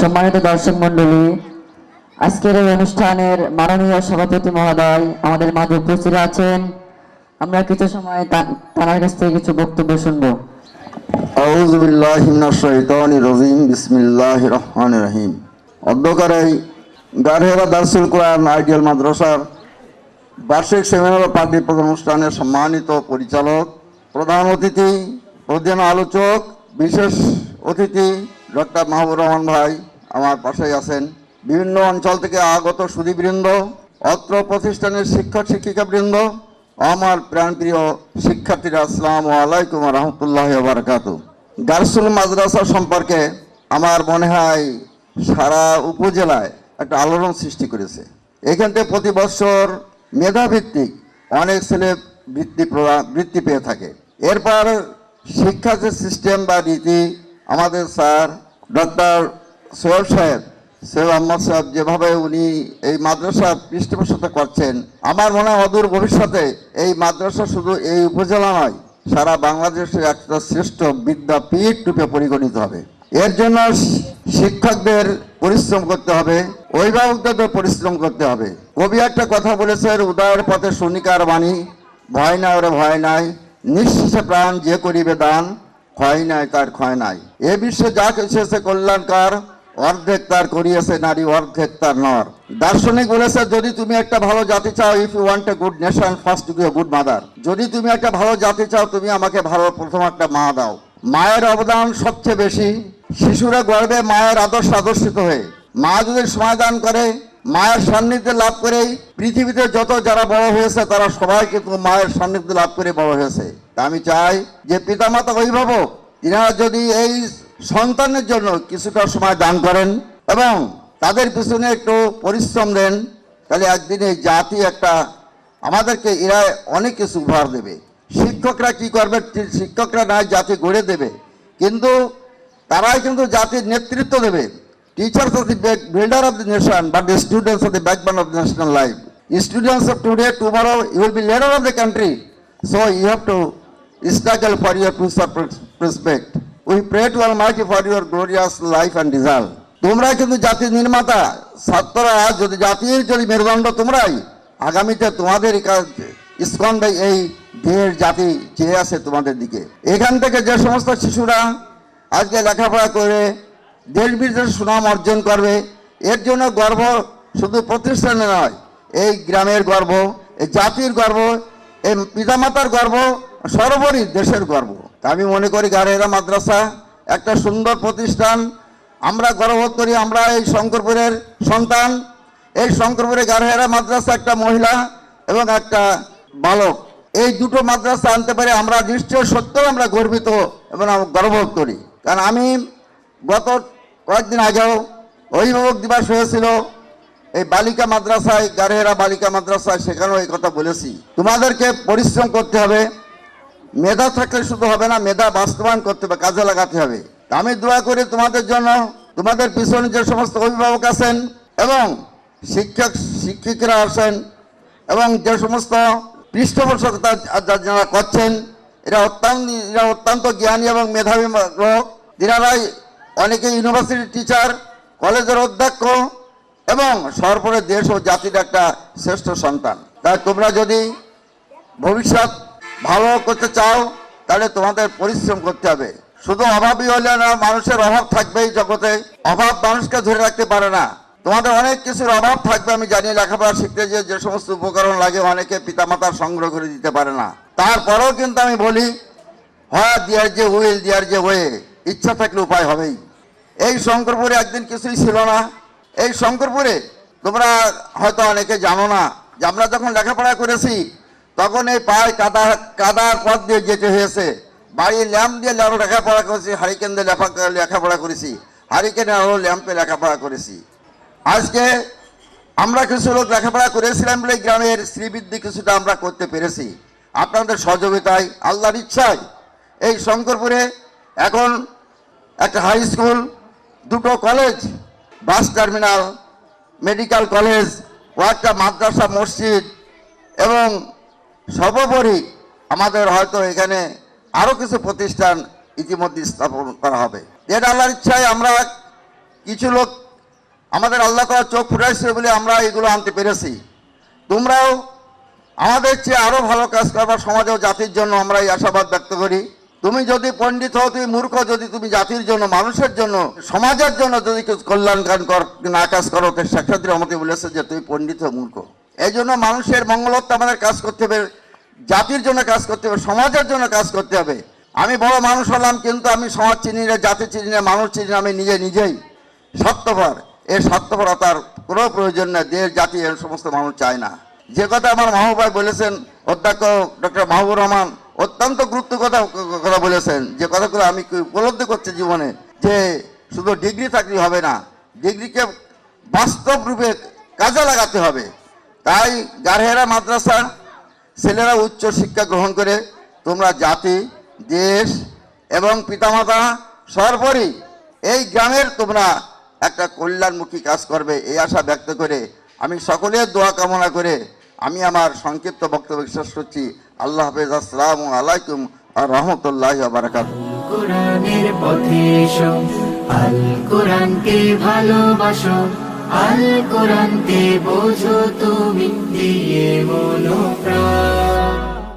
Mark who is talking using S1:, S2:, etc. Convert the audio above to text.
S1: সম্মানিত দর্শক মন্ডলী আজকের এই অনুষ্ঠানের মাননীয় সভাপতি মহোদয় আমাদের মাঝে উপস্থিত আছেন। আমরা কিছু সময় তার কাছ থেকে কিছু বক্তব্য শুনব।
S2: আউযু বিল্লাহি মিনাশ শাইতানির রাজিম, বিসমিল্লাহির রহমানির রহিম। অধ্যকার এই গারহেরা দারসুল কোরআন, আইডিয়াল মাদ্রাসার বার্ষিক সেমিনার ও পার্টি প্রধান অনুষ্ঠানের সম্মানিত পরিচালক, প্রধান অতিথি, প্রধান আলোচক, বিশেষ অতিথি ডক্টর মাহবুর রহমান ভাই আমার পাশেই আছেন। বিভিন্ন অঞ্চল থেকে আগত সুদীবৃন্দ অত্র প্রতিষ্ঠানের শিক্ষক, শিক্ষিকাবৃন্দ, আমার প্রাণপ্রিয় শিক্ষার্থীরা, আসসালামু আলাইকুম রহমতুল্লাহ বারকাত। গার্সুল মাদ্রাসা সম্পর্কে আমার মনে হয় সারা উপজেলায় একটা আলোড়ন সৃষ্টি করেছে। এখান থেকে প্রতি বছর মেধাভিত্তিক অনেক ছেলে বৃত্তি বৃত্তি পেয়ে থাকে। এরপর শিক্ষা যে সিস্টেম বা রীতি আমাদের স্যার ডক্টর সোহেব সাহেব সৈয়দ আহমদ সাহেব যেভাবে উনি এই মাদ্রাসা পৃষ্ঠপোষকতা করছেন, আমার মনে হয় অদূর ভবিষ্যতে এই মাদ্রাসা শুধু এই উপজেলা নয়, সারা বাংলাদেশের একটা শ্রেষ্ঠ বিদ্যাপীঠ রূপে পরিগণিত হবে। এর জন্য শিক্ষকদের পরিশ্রম করতে হবে, অভিভাবকদের পরিশ্রম করতে হবে। কবি একটা কথা বলেছেন, উদয়ের পথে সনিকার বাণী, ভয় নাই ওরে ভয় নাই নিঃশেষে প্রাণ যে করিবে দান ক্ষয় নাই, তার ক্ষয় নাই। এ বিশ্বে যা কিছু এসে কল্যাণকার, অর্ধেক তার করিয়েছে নারী, অর্ধেক তার নর। দার্শনিক বলেছে, যদি তুমি একটা ভালো জাতি চাও if you want a good nation first to a good mother যদি তুমি একটা ভালো জাতি চাও, তুমি আমাকে ভালো প্রথম একটা মা দাও। মায়ের অবদান সবচেয়ে বেশি, শিশুরা গর্বে মায়ের আদর্শ আদর্শিত হয়ে। মা যদি সমাধান করে, মায়ের সান্নিধ্য লাভ করেই, পৃথিবীতে যত যারা বড় হয়েছে, তারা সবাই কিন্তু মায়ের সান্নিধ্য লাভ করে বড় হয়েছে। আমি চাই যে পিতামাতা অভিভাবক তিনারা যদি এই সন্তানের জন্য কিছুটা সময় দান করেন এবং তাদের পিছনে একটু পরিশ্রম দেন তাহলে একদিন এই জাতি একটা আমাদেরকে এরা অনেক কিছু উপহার দেবে। শিক্ষকরা কি করবে? শিক্ষকরা নয়, জাতি গড়ে দেবে। কিন্তু তারাই কিন্তু জাতির নেতৃত্ব দেবে। Teachers of the builder of the nation but the students of the backbone of national life students of today tomorrow you be leader of the country so you have to struggle for your future pros- prospect. We pray to Almighty for your glorious life and result. তোমরা কিন্তু জাতির নির্মাতা ছাত্ররা, যদি জাতির যদি মেরুদণ্ড তোমরাই, আগামীতে তোমাদের স্কন্দে এই দেহের জাতি চেয়ে আছে তোমাদের দিকে এখান থেকে যে সমস্ত শিশুরা আজকে লেখাপড়া করে, দেশ বিদেশে সুনাম অর্জন করবে, এর জন্য গর্ব শুধু প্রতিষ্ঠানে নয়, এই গ্রামের গর্ব, এই জাতির গর্ব, এই পিতামাতার গর্ব সর্বোপরি দেশের গর্ব। আমি মনে করি গাড়েরা মাদ্রাসা একটা সুন্দর প্রতিষ্ঠান। আমরা গর্ববোধ করি আমরা এই শঙ্করপুরের সন্তান। এই শঙ্করপুরে গাড়েরা মাদ্রাসা একটা মহিলা এবং একটা বালক। এই দুটো মাদ্রাসা আনতে পারে আমরা নিশ্চয় সত্যই আমরা গর্বিত এবং গর্ববোধ করি। কারণ আমি গত কয়েকদিন আগেও অভিভাবক দিবস হয়েছিল। এই বালিকা মাদ্রাসায় গাড়েরা বালিকা মাদ্রাসায় সেখানেও এই কথা বলেছি। তোমাদেরকে পরিশ্রম করতে হবে। মেধা থাকলে শুধু হবে না, মেধা বাস্তবায়ন করতে হবে, কাজে লাগাতে হবে। আমি দোয়া করি তোমাদের জন্য, তোমাদের পিছনে যে সমস্ত অভিভাবক আছেন এবং শিক্ষক, শিক্ষিকরা আছেন এবং যে সমস্ত পৃষ্ঠপোষকতা যারা করছেন, এরা অত্যন্ত এরা অত্যন্ত জ্ঞানী এবং মেধাবী লোক। এনারাই অনেকে ইউনিভার্সিটি টিচার কলেজের অধ্যক্ষ এবং সর্বোপরি দেশ ও জাতির একটা শ্রেষ্ঠ সন্তান। তাই তোমরা যদি ভবিষ্যৎ ভালো করতে চাও, তাহলে তোমাদের পরিশ্রম করতে হবে। শুধু অভাবই হলে না, মানুষের অভাব থাকবেই জগতে। অভাব মানুষকে ধরে রাখতে পারে না। তোমাদের অনেক কিছুর অভাব থাকবে, আমি জানি, লেখাপড়া শিখতে যে যে সমস্ত উপকরণ লাগে, অনেকে পিতামাতার সংগ্রহ করে দিতে পারে না। তারপরেও কিন্তু আমি বলি, হয় দিয়ার যে হুইল, দিয়ার যে হয়ে ইচ্ছা থাকলে উপায় হবেই। এই শঙ্করপুরে একদিন কিছুই ছিল না। এই শঙ্করপুরে তোমরা হয়তো অনেকে জানো না, যে আমরা যখন লেখাপড়া করেছি তখন এই পায়ে কাদা কাদার পথ দিয়ে যেতে হয়েছে। বাড়ির ল্যাম্প দিয়ে ল্যাম্প লেখাপড়া করেছি, হারিকেন দিয়ে লেখা লেখাপড়া করেছি হারিকেনে আরও ল্যাম্পে লেখাপড়া করেছি। আজকে আমরা কিছু লোক লেখাপড়া করেছিলাম বলে গ্রামের শ্রীবৃদ্ধি কিছুটা আমরা করতে পেরেছি। আপনাদের সহযোগিতায়, আল্লাহর ইচ্ছায়, এই শঙ্করপুরে এখন একটা হাই স্কুল দুটো college bus terminal medical college ও একটা মাদ্রাসা, মসজিদ এবং সর্বোপরি আমাদের হয়তো এখানে আরও কিছু প্রতিষ্ঠান ইতিমধ্যে স্থাপন করা হবে। এটা আল্লাহর ইচ্ছায় আমরা কিছু লোক আমাদের আল্লাহ তালা চোখ ফুটাইছে বলে আমরা এগুলো আনতে পেরেছি। তোমরাও আমাদের চেয়ে আরও ভালো কাজ করবার সমাজ ও জাতির জন্য আমরা এই আশাবাদ ব্যক্ত করি। তুমি যদি পণ্ডিত হও, তুমি মূর্খ, যদি তুমি জাতির জন্য, মানুষের জন্য, সমাজের জন্য যদি কিছু কল্যাণ কান কর না কাজ করো, তো শেখাদ্রি আমাকে বলেছে যে তুমি পণ্ডিত মূর্খ। এই জন্য মানুষের মঙ্গলত্ব আমাদের কাজ করতে হবে, জাতির জন্য কাজ করতে হবে, সমাজের জন্য কাজ করতে হবে। আমি বড় মানুষ হলাম কিন্তু আমি সমাজ চিনি না, জাতি চিনি না, মানুষ চিনি না, আমি নিজে নিজেই স্বার্থপর। এই স্বার্থপরতার কোনো প্রয়োজন নেই, দেশ, জাতি এর সমস্ত মানুষ চায় না। যে কথা আমার মাহবুবাই বলেছেন, অধ্যক্ষ ডক্টর মাহবুর রহমান, অত্যন্ত গুরুত্ব কথা কথা বলেছেন। যে কথাগুলো আমি উপলব্ধি করছি জীবনে, যে শুধু ডিগ্রি থাকলে হবে না, ডিগ্রিকে বাস্তব রূপে কাজে লাগাতে হবে। তাই গারহেরা মাদ্রাসা ছেলেরা উচ্চ শিক্ষা গ্রহণ করে তোমরা জাতি, দেশ এবং পিতামাতা সর্বোপরি এই গ্রামের তোমরা একটা কল্যাণমুখী কাজ করবে এই আশা ব্যক্ত করে আমি সকলের দোয়া কামনা করে আমি আমার সংক্ষিপ্ত বক্তব্য শেষ করছি। আল্লাহ হাফেজ, আসসালামু আলাইকুম রহমতুল্লাহ বারাকাত
S3: কোরআনের পথে আল কোরআনকে ভালোবাসো। আল কোরআনতে বোঝো তুমি দিয়ে মনোপ্রাণ।